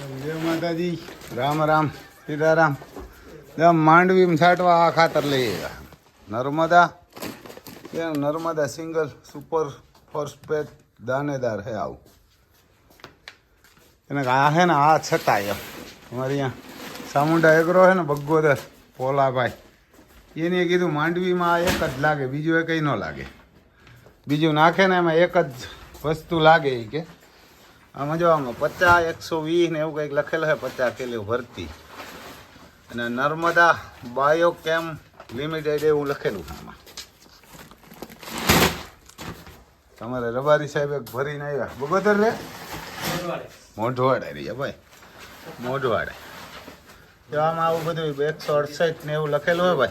જય માતાજી. રામ રામ, સીતારામ. માંડવી છાંટવા આ ખાતર લઈ Narmada Narmada single super phosphate દાનેદાર હે આવું. એને આ હે ને આ છતાંય અમારે અહીંયા સામુંડા એગ્રો હે ને બગોદર પોલાભાઈ એને કીધું માંડવીમાં આ એક જ લાગે, બીજું એ કંઈ ન લાગે. બીજું નાખે ને એમાં એક જ વસ્તુ લાગે એ કે આમાં જો આમાં પચાસ, એકસો વીસ ને એવું કંઈક લખેલું છે પચાસ કિલો ભરતી. અને નર્મદા બાયોકેમ લિમિટેડ એવું લખેલું આમાં. તમારે રબારી સાહેબ એક ભરીને આવ્યા. બગોદર રે? મોઢવાડે રહ્યા ભાઈ. મોઢવાડે. જો આમાં આવું બધું એકસો અડસઠ ને એવું લખેલું હોય ભાઈ.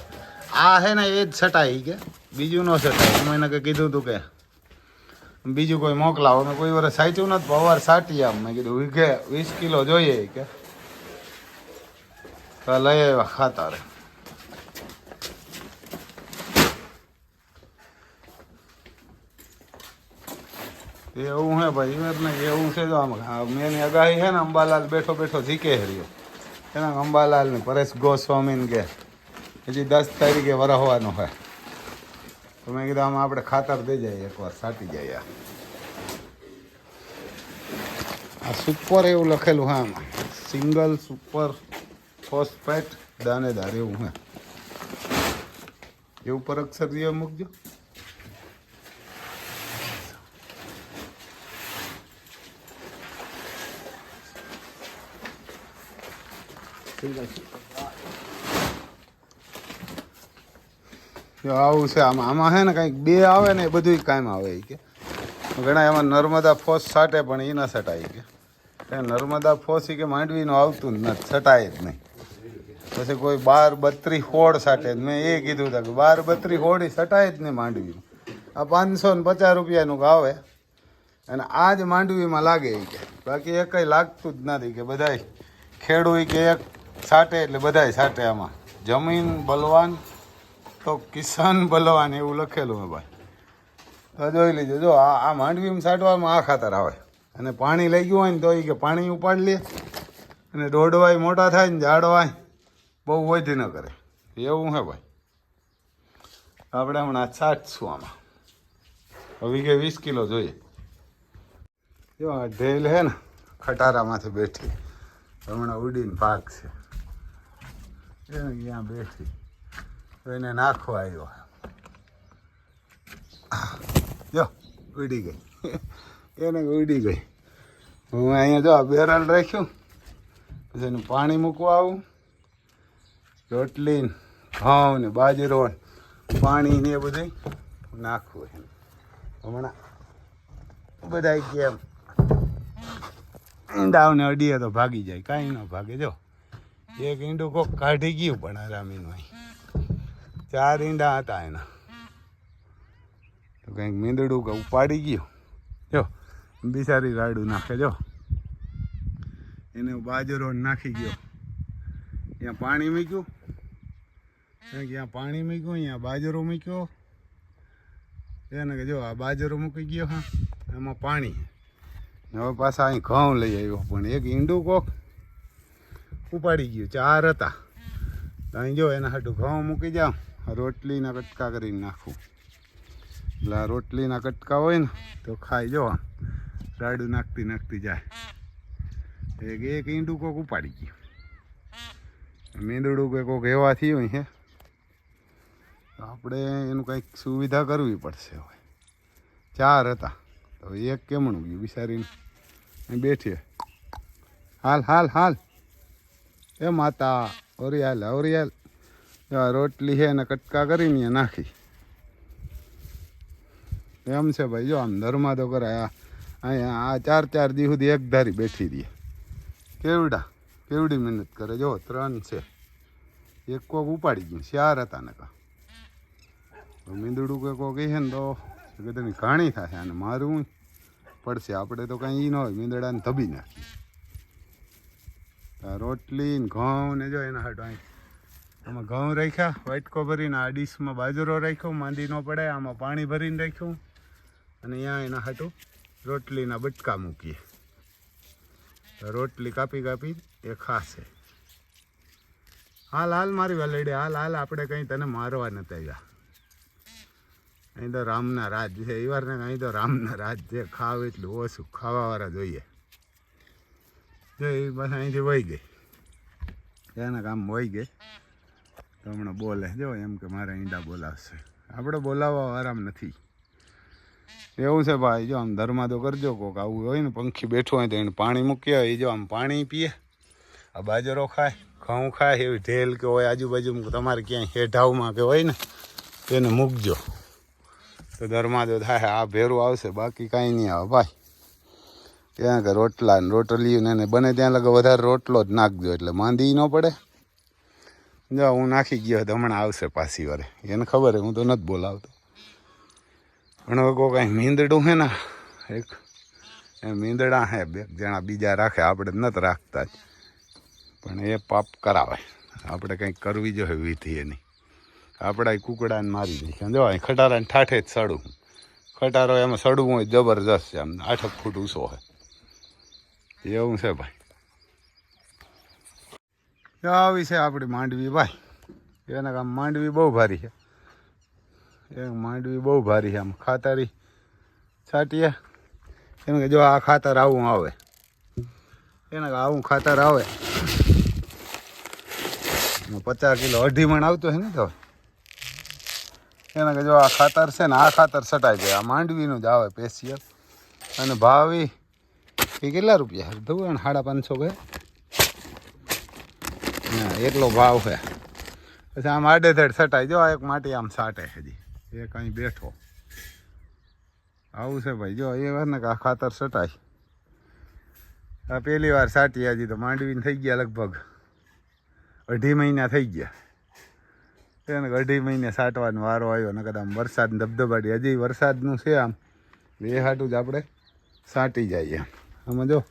આ હે ને એ જ છટાઈ કે બીજું ન છટાય. અમે એને કીધું તું કે બીજું કોઈ મોકલાવો મેં કોઈ વરસ સાચું નથી પવાર સાટી આમ. મેં કીધું, વીઘે વીસ કિલો જોઈએ કે. લઈ આવ્યા ખાતર. એવું હે ભાઈ જ એવું છે તો આમ મેની અગાહી છે ને અંબાલાલ બેઠો બેઠો જીકે હર્યો એના અંબાલાલ ને પરેશ ગોસ્વામી કે, હજી દસ તારીખે વરહવાનો હોય તો મેં કીધું આમાં આપણે ખાતર દઈ જઈએ, એકવાર સાટી જઈએ. આ સુપર એવું લખેલું હા આમાં. સિંગલ સુપર ફોસ્ફેટ દાનેદાર એવું હે. એવું પર અક્ષર દિયો મૂકજો. જો આવું છે, આમાં આમાં છે ને કંઈક બે આવે ને એ બધું કામ આવે એ કે. ઘણા એમાં નર્મદા ફોસ સાટે પણ એ ન છટાય કે. નર્મદા ફોસી કે માંડવીનું આવતું જ નથી, છટાય જ નહીં. પછી કોઈ બાર બત્રી હોડ સાટે મેં એ કીધું હતું કે બાર બત્રી હોડ સટાય જ નહીં માંડવીનું આ પાંચસો ને પચાસ રૂપિયાનું આવે. અને આ જ માંડવીમાં લાગે એ કે. બાકી એ કંઈ લાગતું જ નથી કે બધાય ખેડૂત કે એક સાટે એટલે બધાય સાટે આમાં. જમીન, બલવાન તો કિસાન બલવાન એવું લખેલું હે ભાઈ. તો જોઈ લીધું જો આ આ માંડવીમાં છાંટવામાં આ ખાતર આવે. અને પાણી લઈ ગયું હોય ને તો એ કે પાણી ઉપાડી લે. અને દોડવાય, મોટા થાય ને ઝાડવાય બહુ વધી ન કરે. એવું હે ભાઈ. આપણે હમણાં છાંટશું આમાં. કે વીસ કિલો જોઈએ. જો આ ઢેલ હે ને, ખટારામાંથી બેઠી. હમણાં ઉડીને પાક છે ત્યાં બેઠી? એને નાખો આવ્યો જો, ઉડી ગઈ. એને ઉડી ગઈ. હું અહીંયા જો બેરલ રાખ્યું. પછી એનું પાણી મૂકવા આવું. રોટલી ઘઉં ને બાજરો પાણી ને એ બધું નાખવું એને હમણાં બધા કેમ ઈંડાઓને અડીએ તો ભાગી જાય. કાંઈ ન ભાગે. જો, એક ઈંડું કોક કાઢી ગયું પણ આરામીનું અહીં. ચાર ઈંડા હતા એના. તો કંઈક મીંદડું કે ઉપાડી ગયું. જો, બિચારી રાડું નાખે, જો. એને બાજરો નાખી ગયો. ત્યાં પાણી મૂક્યું. ત્યાં પાણી મૂક્યું, અહીંયા બાજરો મૂક્યો. એને કે જો, આ બાજરો મૂકી ગયો, હા. એમાં પાણી. હવે પાછા અહીં ઘઉં લઈ આવ્યો, પણ એક ઈંડું કોક ઉપાડી ગયું. ચાર હતા. અહીં જો, એના હાટું ઘઉં મૂકી જાઉં. રોટલીના કટકા કરીને નાખું. એટલે આ રોટલીના કટકા હોય ને, તો ખાઈ જો રાડું નાખતી નાખતી જાય. એક એક ઈંડું કોક ઉપાડી ગયું. મીંદડું કે કોક એવા થયું તો આપણે એનું કંઈક સુવિધા કરવી પડશે હવે. ચાર હતા. તો એક કેમણું ગયું વિચારીને અહીં બેઠી હાલ હાલ હાલ. એ માતા ઓરિયાલ ઓરિયાલ રોટલી છે એને કટકા કરીને નાખી. એમ છે ભાઈ, જો આમ ધર્મા તો કરાય આ અહીંયા આ ચાર ચાર દી સુધી એક ધારી બેઠી દે કેવડા, કેવડી મહેનત કરે, જો ત્રણ છે. એક કોક ઉપાડી ગયું, ચાર હતા ને કા મીંદડું કે કોક છે ને તો કે તેની ઘાણી થશે અને મારું પડશે, આપણે તો કાંઈ ઈ ન હોય, મીંદડાને ધબી નાખી આ રોટલી ને ઘઉં ને જો એના હાટો અહીં આમાં ઘઉં રાખ્યા વાટકો ભરીને આ ડીશમાં બાજરો રાખ્યો, માંદી ન પડે, આમાં પાણી ભરીને રાખ્યું. અને અહીંયા એના હાટું રોટલીના બટકા મૂકીએ. રોટલી કાપી કાપી એ ખાશે. હાલ હાલ મારી વેલેડી, હાલ હાલ, આપણે કંઈ તને મારવા નતા આવ્યા. અહીં તો રામના રાજ છે એ વાર ને અહીં તો રામના રાજ છે, ખાવ એટલું ઓછું, ખાવાવાળા જોઈએ. જો એ બસ અહીંથી વહી ગઈ. એના કામ વહી ગઈ. તો હમણાં બોલે. જો એમ કે મારે ઈંડા બોલાવશે. આપણે બોલાવવા આરામ નથી. એવું છે ભાઈ, જો આમ ધર્મા તો કરજો કોક. આવું હોય ને, પંખી બેઠું હોય તો એને પાણી મૂકી હોય જો આમ પાણી પીએ. આ બાજરો ખાય, ઘઉં ખાય, એવી ઢેલ કે હોય આજુબાજુ તમારે ક્યાંય હેઢાવમાં કે હોય ને, તેને મૂકજો. તો ધર્માદો થાય, આ ભેરું આવશે, બાકી કાંઈ નહીં આવે. ભાઈ ત્યાં કે રોટલા રોટલીયું ને બને ત્યાં લગે વધારે રોટલો જ નાખજો, એટલે માંદી ન પડે. જો, હું નાખી ગયો તો હમણાં આવશે પાછી વારે. એને ખબર હું તો નથી બોલાવતો. પણ હવે કોઈ કાંઈ મીંદડું હે ને, એક એ મીંદડા હે બે જણા બીજા રાખે, આપણે નથી રાખતા જ. પણ એ પાપ કરાવે. આપણે કંઈક કરવી જોઈએ વિધિ એની. આપણે કુકડાને મારી દઈએ જો, અહીં ખટારાને ઠાઠે જ સડું ખટારો એમાં સડવું હોય, જબરજસ્ત છે. આમ આઠક ફૂટ ઊંચો હોય એવું છે ભાઈ. આવી છે આપણી માંડવી, ભાઈ. એના કામ માંડવી બહુ ભારી છે. એ માંડવી બહુ ભારી છે. આમ ખાતરી છાંટીએ. એમ કે જો આ ખાતર આવું આવે. એના આવું ખાતર આવે. પચાસ કિલો અઢી મણ આવતું છે ને તો. એને કે જો આ ખાતર છે ને, આ ખાતર સટાઈ જાય. આ માંડવીનું જ આવે પેશિયલ અને ભાવી એ કેટલા રૂપિયા? ધવું સાડા પાંચસો કે? હા એટલો ભાવ છે. પછી આમ આડેધડ સટાઈ જો આ એક માટી આમ સાટે હજી. એક અહીં બેઠો. આવું છે ભાઈ, જો એ વાર ને આ ખાતર સટાય આ પહેલી વાર સાટી હજી તો માંડવીને થઈ ગયા લગભગ. અઢી મહિના થઈ ગયા. એને અઢી મહિને સાટવાનો વારો આવ્યો ને કદાચ વરસાદ ધબધબાટી. હજી વરસાદનું છે આમ. એ હાટું જ આપણે સાટી જઈએ આમાં જો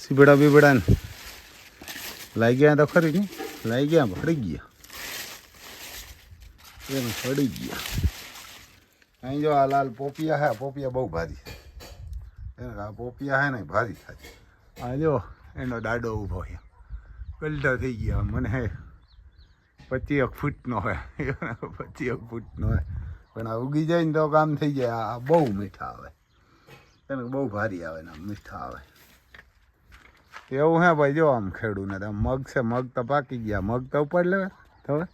સીબડા બીબડા લાગ્યા લાગી ગયા તો ખરી ને. લાગી ગયા ફળી ગયા? એમ પડી ગયા. અહીં જો આ લાલ પોપિયા હે પોપિયા બહુ ભારી છે. એને આ પોપિયા હે ને ભારી થાય આ જો, એનો દાડો ઊભો છે. ગલઢો થઈ ગયા. મને હે પચીસ ફૂટનો હોય પચીસ ફૂટનો હોય પણ આ ઉગી જાય ને તો કામ થઈ જાય. આ બહુ મીઠા આવે. એને બહુ ભારી આવે ને મીઠા આવે. એવું હે ભાઈ, જો આમ ખેડૂને તો મગ છે, મગ તો પાકી ગયા. મગ તો ઉપાડ લેવા હવે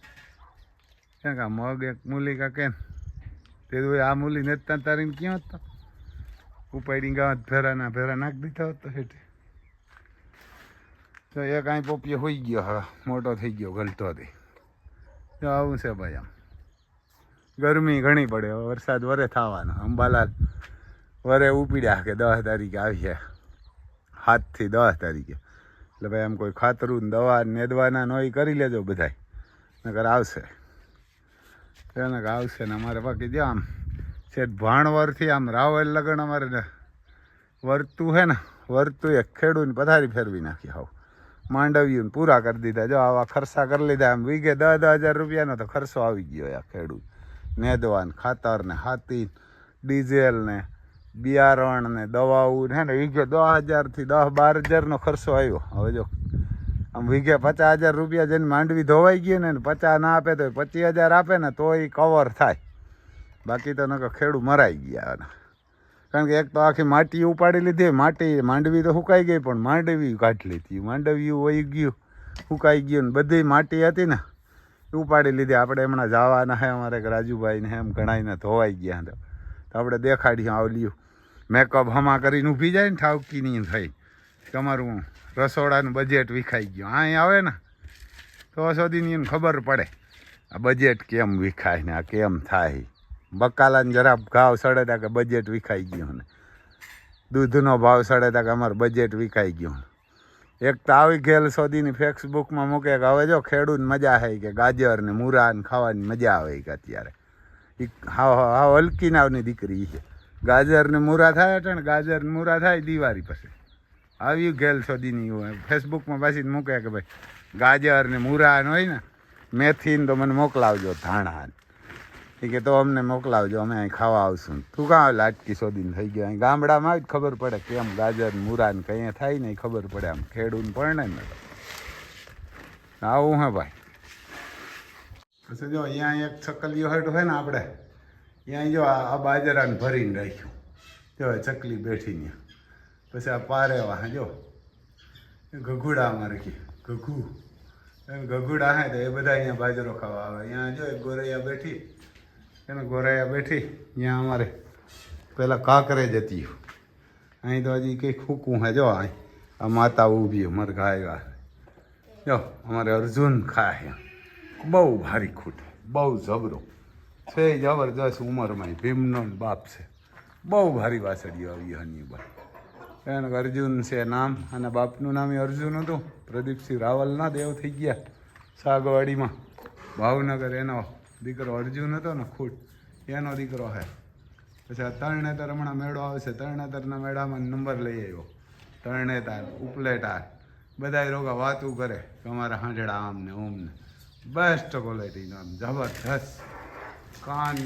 ક્યાં કા મગ એક મૂલી કા કેમ તે આ મૂલી ને ત્યાં તારીને ક્યાં હતો? ઉપાડી ગાવા ભેરાના ભેરા નાખી દીધા હતો હેઠે. તો એક કાંઈ પોપીએ હોઈ ગયો હવે, મોટો થઈ ગયો, ગલતો હતી તો આવું છે ભાઈ આમ. ગરમી ઘણી પડે વરસાદ વરે થવાનો. અંબાલાલ વરે ઉપડ્યા કે દસ તારીખે આવીએ. સાતથી દસ તારીખે. એટલે ભાઈ આમ કોઈ ખાતરું દવા નેદવાના નો કરી લેજો બધાય. નકર આવશે. કે આવશે ને અમારે બાકી જો આમ છે ભાણવરથી આમ રાવલ લગ્ન અમારે વર્તું હે ને વર્તું એક ખેડૂને પથારી ફેરવી નાખી હાવ. માંડવ્યું પૂરા કરી દીધા. જો આવા ખર્ચા કરી લીધા આમ વીઘે દસ દસ હજાર રૂપિયાનો તો ખર્ચો આવી ગયો આ ખેડૂત. નેદવા ને ખાતર ને હાથી, ડીઝેલ ને બિયારણ ને દવાઓ હે ને, વીઘે દસ હજારથી દસ બાર હજારનો ખર્ચો આવ્યો. હવે જો, આમ વીઘે પચાસ હજાર રૂપિયા જેને માંડવી ધોવાઈ ગઈ ને પચાસ ના આપે તો પચીસ હજાર આપે ને, તો એ કવર થાય. બાકી તો નકર ખેડૂ મરાઈ ગયા કારણ કે એક તો આખી માટી ઉપાડી લીધી, માટી, માંડવી તો સુકાઈ ગઈ, પણ માંડવી કાઢી લીધી. માંડવી વહી ગયું, સુકાઈ ગયું ને બધી માટી હતી ને ઉપાડી લીધી. આપણે હમણાં જવાના હે અમારે એક રાજુભાઈ ને એમ ઘણાઈને ધોવાઈ ગયા તો આપણે દેખાડ્યું આવલ્યું. મેકઅપ હમા કરીને ઊભી જાય ને ઠાવકી નહીં થઈ. તમારું રસોડાનું બજેટ વિખાઈ ગયું. અહીં આવે ને, તો સુધીની એને ખબર પડે, આ બજેટ કેમ વિખાય ને, આ કેમ થાય? બકાલાને જરા ઘાવ સડે તા કે બજેટ વિખાઈ ગયું ને. દૂધનો ભાવ સડે તા કે અમારું બજેટ વિખાઈ ગયું એક તો આવી ગયેલ સોદીની ફેસબુકમાં મૂકે કે, હવે જો ખેડૂત મજા આવે કે ગાજર ને મૂરા ને ખાવાની મજા આવે કે અત્યારે. હાવ હાવ હલકી નાવની દીકરી છે. ગાજર ને મૂરા થાય અટણ ગાજર મૂરા થાય દિવાળી પછી. આવી ગેલ સોદીની હોય ફેસબુકમાં પાછી મૂકે કે ભાઈ ગાજર ને મૂરા હોય ને, મેથીને તો મને મોકલાવજો ધાણા એ કે તો અમને મોકલાવજો, અમે અહીં ખાવા આવશું. તું કાં લાટકી શોધીને થઈ ગયો? અહીં ગામડામાં જ ખબર પડે કેમ ગાજર મૂરા ને કંઈ થાય નહીં, ખબર પડે આમ ખેડૂને પરણે ને. આવું હે ભાઈ. પછી જો અહીંયા એક છકલીઓ હેઠ હોય ને આપણે અહીંયા જો આ બાજરાને ભરીને રાખ્યું. જો ચકલી બેઠી ત્યાં પછી આ પારેવા જો. ગઘુડામાં રાખી ગઘુ. એમ ગઘુડા હે તો એ બધા અહીંયા બાજરો ખાવા આવે. અહીંયા જો એક ગોરૈયા બેઠી. એને ગોરૈયા બેઠી અહીંયા અમારે પહેલાં કાંકરે જતી અહીં તો હજી કંઈક ફૂકું હે, જો અહીં આ માતા ઊભી, અમારે ગાય જો, અમારે અર્જુન ખાય. બહુ ભારી ખૂટ, બહુ જબરો છે જબરદસ્ત ઉંમરમાં ભીમનો બાપ છે. બહુ ભારી વાસળીઓ આવી હની એનું અર્જુન છે નામ, અને બાપનું નામ એ અર્જુન હતું. પ્રદીપસિંહ રાવલના દેવ થઈ ગયા સાગવાડીમાં. ભાવનગર એનો દીકરો અર્જુન હતો ને ખૂટ એનો દીકરો હે. પછી તરણેતર હમણાં મેળો આવશે તરણેતરના મેળામાં નંબર લઈ આવ્યો. તરણેતાર, ઉપલેટાર બધા રોગા વાતું કરે, કે અમારા હાંડડા આમ ને ઓમ ને બેસ્ટ ક્વોલિટીનો આમ જબરદસ્ત કાન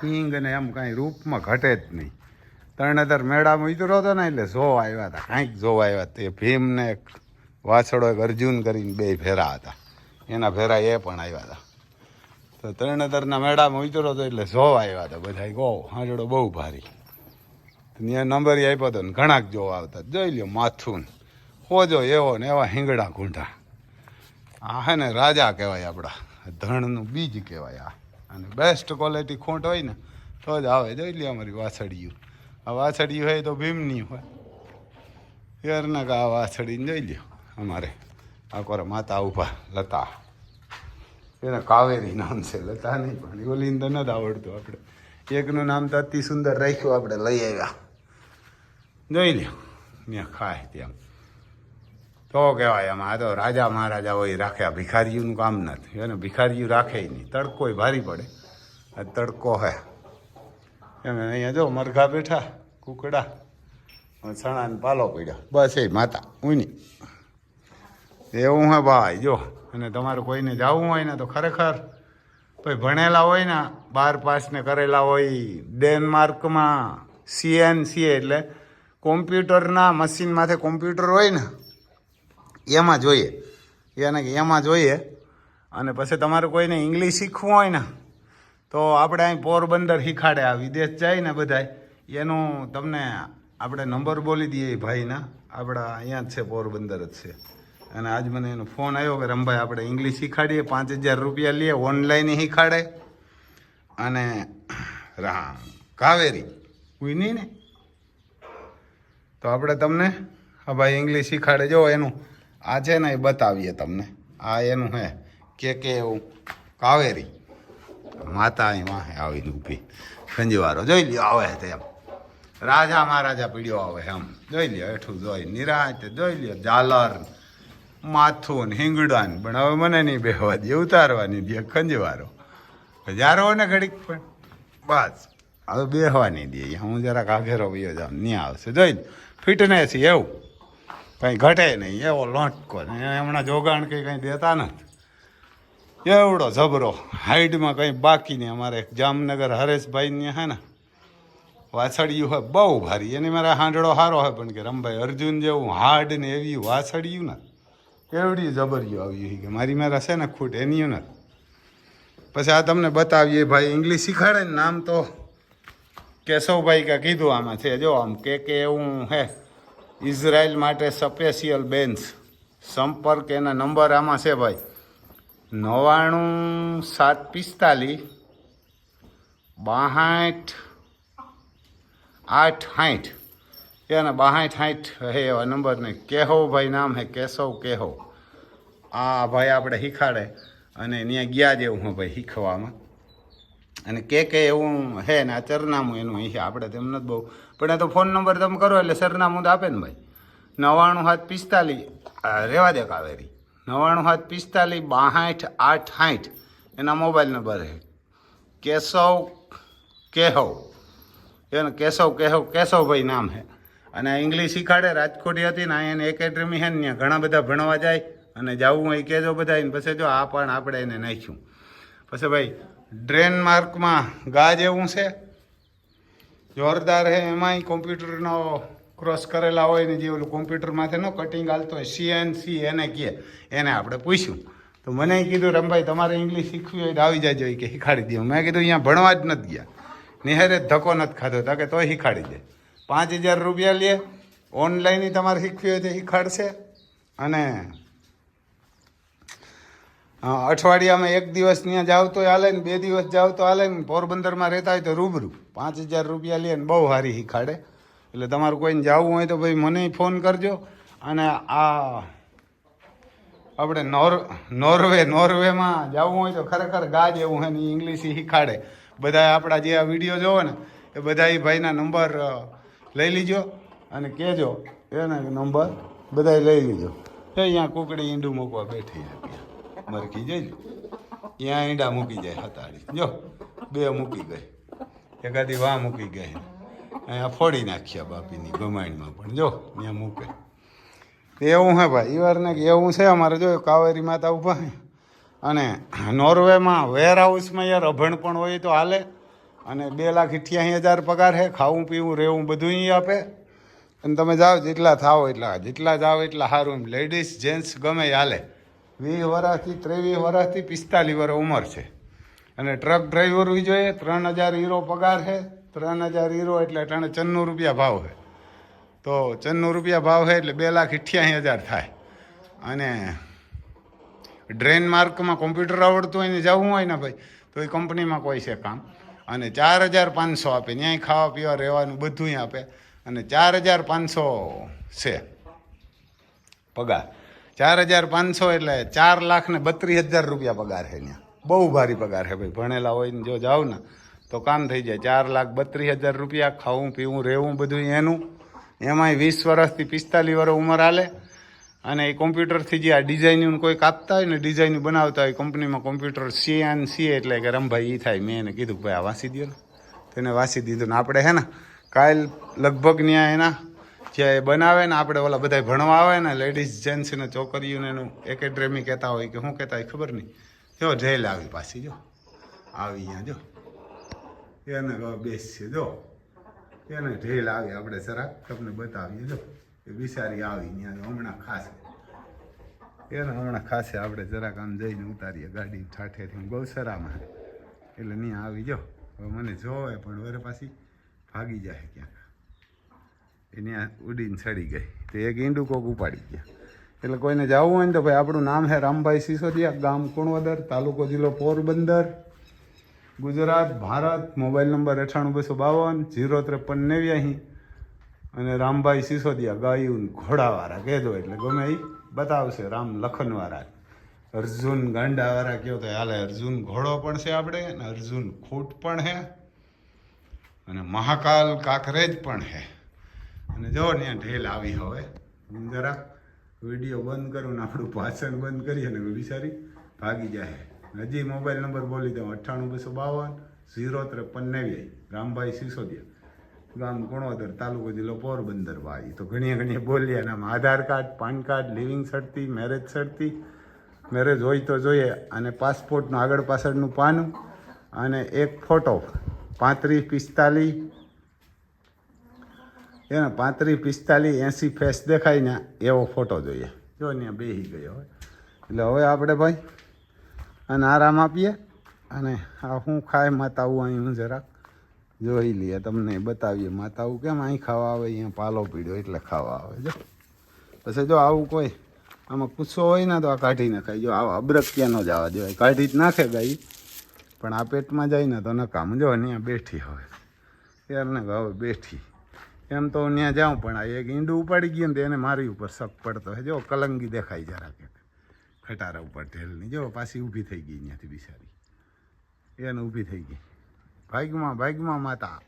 કિંગ ને એમ કાંઈ રૂપમાં ઘટે જ નહીં. તરણેતર મેળામાં ઉતરો હતો ને એટલે ઝો આવ્યા હતા, કાંઈક ઝો આવ્યા તે ભીમ ને એક વાછડો એક અર્જુન કરીને બે ફેરા હતા. એના ફેરા એ પણ આવ્યા હતા. તો તરણેતરના મેળામાં ઉતરો હતો એટલે ઝો આવ્યા હતા બધા ગો હાંડડો બહુ ભારી. ત્યાં નંબર આપ્યો હતો ને ઘણાક જોવા આવતા. જોઈ લ્યો માથું હોજો એવો ને એવા હિંગડા ઘૂંઢા આ હે ને રાજા કહેવાય આપણા. ધણનું બીજ કહેવાય આ. અને બેસ્ટ ક્વોલિટી ખોટ હોય ને, તો જ આવે. જોઈ લે અમારી વાછડિયું આ વાછડિયું હોય તો ભીમની હોય. યારના કા આ વાછડીને જોઈ લ્યો અમારે. આ કોરે માતા ઊભા, લતા. એને કાવેરી નામ છે, લતા નહીં, પણ ઓલીને તો નથી આવડતું આપણે. એકનું નામ તો અતિ સુંદર રાખ્યું, આપણે લઈ આવ્યા. જોઈ લ્યો ત્યાં ખાય ત્યાં. તો કહેવાય એમાં આ તો રાજા મહારાજા હોય રાખ્યા, ભિખારીઓનું કામ નથી. એને ભિખારીઓ રાખે નહીં. તડકોય ભારી પડે. આ તડકો હે. એમ અહીંયા જો મરઘા બેઠા, કુકડા ચણાને પાલો પડ્યો. બસ એ માતા, ઉની. એવું હે ભાઈ, જો. અને તમારે કોઈને જવું હોય ને તો ખરેખર ભાઈ ભણેલા હોય ને, બાર પાસને કરેલા હોય, ડેનમાર્કમાં સીએનસી એટલે કોમ્પ્યુટરના મશીન માથે કોમ્પ્યુટર હોય ને એમાં જોઈએ. એને કે એમાં જોઈએ. અને પછી તમારે કોઈને ઇંગ્લિશ શીખવું હોય ને, તો આપણે અહીં પોરબંદર શીખાડે આ વિદેશ જાય ને બધાય. એનું તમને આપણે નંબર બોલી દઈએ ભાઈના. આપણા અહીંયા જ છે, પોરબંદર જ છે. અને આજ મને એનો ફોન આવ્યો કે રમભાઈ આપણે ઇંગ્લિશ શીખાડીએ, પાંચ હજાર રૂપિયા લઈએ ઓનલાઈન શીખાડે. અને રા કાવેરી ઉઈ ને તો આપણે તમને હા ભાઈ ઇંગ્લિશ શીખાડે. જો એનું આ છે ને એ બતાવીએ તમને. આ એનું હે, કે કે એવું, કાવેરી. માતા અહીં વાહે આવીને ઊભી. ખંજવારો. જોઈ લ્યો, આવે તેમ રાજા મહારાજા પીડ્યો આવે એમ. જોઈ લ્યો એઠું જોઈ, નિરાંત, જોઈ લ્યો, ઝાલર, માથું ને હિંગડા પણ હવે મને નહીં બેહવા દે ઉતારવાની દે, ખંજવારો. હજારો ને ઘડીક પણ. બસ. હવે બેહવા નહીં દે. હું જરાક આઘેરો વયો જાઉં નહીં આવશે. જોઈ. ફિટનેસ એવું. કંઈ ઘટે નહીં, એવો લોટકો ને હમણાં જોગાણ કંઈ કંઈ દેતા નથી. એવડો જબરો હાઈટમાં કંઈ બાકી નહીં. અમારે જામનગર હરેશભાઈને હે ને, વાછડિયું હોય, બહુ ભારી. એની મારે હાંડળો સારો હોય, પણ કે રમભાઈ અર્જુન જેવું હાર્ડ ને એવી વાછડિયું ને, કેવડી જબરિયું આવ્યું કે મારી મારા છે ને ખૂટ એની ને પછી આ તમને બતાવીએ ભાઈ, ઇંગ્લિશ શીખાડે ને નામ તો કેશવભાઈ કે કીધું આમાં છે. જો આમ કે કે એવું હે ઇઝરાયલ માટે સ્પેશિયલ બેન્ચ સંપર્ક એના નંબર આમાં છે ભાઈ. નવ્વાણું સાત પિસ્તાલીસ, બાહાઠ, આઠ સાઠ એના બાહાઠ સાઠ હે એવા નંબર ને. કેહો ભાઈ નામ હે, કેશવ કેહો. આ ભાઈ આપણે શીખાડે. અને ત્યાં ગયા જેવું હું ભાઈ શીખવામાં. અને કે કે એવું હે ને આ ચરનામું એનું અહીં આપણે તેમ નથી બહુ પણ એ તો ફોન નંબર તમે કરો એટલે સરનામું તો આપે ને ભાઈ. નવ્વાણું સાત પિસ્તાલીસ આ, રેવા દે કાવેરી. નવ્વાણું સાત પિસ્તાલીસ બાહાઠ આઠ સાઠ એના મોબાઈલ નંબર છે. કેશવ કેહવ. એને કેશવ કેહવ કેશવભાઈ નામ છે. અને ઇંગ્લિશ શીખાડે રાજકોટી હતી ને અહીંયા એને એકેડમી છે ને ત્યાં ઘણા બધા ભણવા જાય. અને જવું હોય કહેજો બધા પછી જો આ પણ આપણે એને નાખ્યું. પછી ભાઈ ડ્રેન માર્કમાં ગા જેવું છે? જોરદાર હે, એમાંય કોમ્પ્યુટરનો ક્રોસ કરેલા હોય ને જે ઓલું કોમ્પ્યુટરમાંથી નો કટિંગ હાલતો હોય સીએનસી એને કહે. એને આપણે પૂછ્યું. તો મને કીધું, રમભાઈ, તમારે ઇંગ્લિશ શીખવી હોય તો આવી ઈ કે શીખાડી દઉં મેં કીધું, અહીંયા ભણવા જ નથી ગયા. નિહારે ધક્કો નથી ખાધો. તા કે તોય શીખાડી દે. પાંચ હજાર રૂપિયા લે. ઓનલાઈન તમારે શીખવી હોય તો શીખાડશે. અને અઠવાડિયામાં એક દિવસ ત્યાં જાવ તો હાલે ને, બે દિવસ જાવ તો હાલે ને, પોરબંદરમાં રહેતા હોય તો રૂબરૂ. પાંચ હજાર રૂપિયા લે ને બહુ સારી શીખાડે. એટલે તમારું કોઈને જવું હોય તો ભાઈ મને ફોન કરજો. અને આ આપણે નોર, નોર્વે, નોર્વેમાં જવું હોય તો ખરેખર ગાજ એવું હોય ને ઇંગ્લિશ શીખાડે. બધા આપણા જે આ વીડિયો જોવો ને, એ બધા એ ભાઈના નંબર લઈ લીજો અને કહેજો, એને નંબર બધાય લઈ લીજો. તો અહીંયા કુકડી ઈંડું મૂકવા બેઠી મરખી મરકી જઈ અહીંયા ઈંડા મૂકી જાય હતાડી જો, બે મૂકી ગઈ. એકાદી વાહ મૂકી ગઈ. અહીંયા ફોડી નાખ્યા બાપીની ગમાણીમાં પણ. જો ત્યાં મૂકે. એવું હે ભાઈ એ વારને એવું છે અમારે. જો, કાવેરી માતા ઊભા અને નોર્વેમાં વેર હાઉસમાં યાર અભણ પણ હોય તો હાલે. અને બે લાખ અઠ્યાસી હજાર પગાર છે, ખાવું, પીવું, રહેવું બધું અહીં આપે. અને તમે જાઓ, જેટલા થાવ એટલા, જેટલા જાઓ એટલા સારું એમ લેડીઝ જેન્ટ્સ ગમે હાલે. વીસ વર્ષથી ત્રેવીસ વર્ષથી પિસ્તાલીસ વર્ષ ઉંમર છે. અને ટ્રક ડ્રાઈવર બી જોઈએ, ત્રણ હજાર હીરો પગાર છે. ત્રણ હજાર હીરો એટલે ત્રણે ચન્નું રૂપિયા ભાવ છે. તો ચન્નું રૂપિયા ભાવ છે એટલે બે લાખ અઠ્યાસી હજાર થાય. અને ડ્રેન માર્કમાં કોમ્પ્યુટર આવડતું હોય ને જવું હોય ને ભાઈ, તો એ કંપનીમાં કોઈ છે કામ. અને ચાર હજાર પાંચસો આપે ત્યાંય ખાવા પીવા રહેવાનું બધું આપે. અને ચાર હજાર પાંચસો છે પગાર. ચાર હજાર પાંચસો એટલે ચાર લાખ ને બત્રીસ હજાર રૂપિયા પગાર છે ત્યાં બહુ ભારી પગાર છે ભાઈ. ભણેલા હોય ને જો જાવ ને, તો કામ થઈ જાય. ચાર લાખ બત્રીસ હજાર રૂપિયા ખાવું, પીવું, રહેવું બધું એનું. એમાંય વીસ વર્ષથી પિસ્તાલીસ વર્ષ ઉંમર હાલે. અને એ કોમ્પ્યુટરથી જે આ ડિઝાઇનનું કોઈ કાપતા હોય ને ડિઝાઇન બનાવતા હોય, કંપનીમાં કોમ્પ્યુટર સી એન સી એટલે કે રમભાઈ એ થાય. મેં એને કીધું, ભાઈ, આ વાંચી દો ને. તેને વાંચી દીધું ને. આપણે હે ને, કાલ લગભગ ત્યાં એના જે બનાવે ને, આપણે ઓલા બધા ભણવા આવે ને લેડીઝ જેન્ટ્સ ને, છોકરીઓને એનું એકેડેમી કહેતા હોય કે શું કહેતા હોય ખબર નહીં. જો જેલ આવી પાછી, જો. આવી અહીંયા, જો. એને બેસીએ જો. એને ઢેલ આવી, આપણે જરાક તમને બતાવીએ, જો. એ બિચારી આવી ત્યાં હમણાં ખાસે એને હમણાં ખાસે આપણે જરાક આમ જઈને ઉતારીએ, ગાડી ઠાઠેથી ગૌસરામાં એટલે ત્યાં આવી, જો. હવે મને જોવે, પણ વરે પાછી ભાગી જાય ક્યાંક. એ ત્યાં ઉડીને ચડી ગઈ. તો એક ઈંડું કોક ઉપાડી ગયા. એટલે કોઈને જવું હોય ને તો ભાઈ આપણું નામ છે રામભાઈ સિસોદિયા, ગામ કુણવદર, તાલુકો જિલ્લો પોરબંદર. ગુજરાત, ભારત, મોબાઈલ નંબર અઠ્ઠાણું બસો બાવન, જીરો ત્રેપન નેવ્યાસી. અને રામભાઈ સિસોદિયા, ગાયું ઘોડાવાળા કહેજો એટલે ગમે એ બતાવશે, રામ લખનવાળા. અર્જુન ગાંડાવાળા કહો તો હાલે, અર્જુન ઘોડો પણ છે આપણે અને અર્જુન ખૂટ પણ છે. અને મહાકાલ કાકરેજ પણ છે. અને જો ને ઢેલ આવી હવે હું જરાક વીડિયો બંધ કરું ને આપણું ભાષણ બંધ કરીએ ને બિચારી ભાગી જાય. હજી મોબાઈલ નંબર બોલી દઉં. અઠ્ઠાણું, બસો બાવન, ઝીરો ત્રેપન નેવ્યાઈ રામભાઈ સિસોદિયા. ગામ કુણોદર, તાલુકો જિલ્લો પોરબંદર ભાઈ તો ઘણી ઘણી બોલ્યા ને આમાં Aadhaar card, PAN card, leaving cert marriage cert marriage હોય તો જોઈએ. અને પાસપોર્ટનું આગળ પાછળનું પાનું. અને એક ફોટો, પાંત્રીસ, પિસ્તાલીસ એને પાંત્રીસ, પિસ્તાલીસ, એંસી ફેસ દેખાય ને એવો ફોટો જોઈએ. જો ને બેસી ગયો હોય. એટલે હવે આપણે ભાઈ અને આરામ આપીએ અને આ શું ખાય માતાવું અહીં હું જરાક જોઈ લઈએ, તમને બતાવીએ. માતાવું કેમ અહીં ખાવા આવે? અહીંયા પાલો પીડ્યો એટલે ખાવા આવે. જો. પછી જો આવું કોઈ આમાં કુસ્સો હોય ને તો આ કાઢી નાખાય. જો આવા અબ્રક ક્યાં ન જવા દેવાય. કાઢી જ નાખે ગાઈ પણ આ પેટમાં જાય ને તો નકામ. જો અહીંયા બેઠી હવે. ત્યારને હવે બેઠી. એમ તો ત્યાં જાઉં, પણ આ એક ઈંડું ઉપાડી ગયું ને એને મારી ઉપર શક પડતો હે. જો, કલંગી દેખાય જરા કે ખટારા ઉપર ઢેલની. જો, પાછી ઊભી થઈ ગઈ ત્યાંથી બિચારી. એને ઊભી થઈ ગઈ. ભાગમાં ભાગમાં માતા.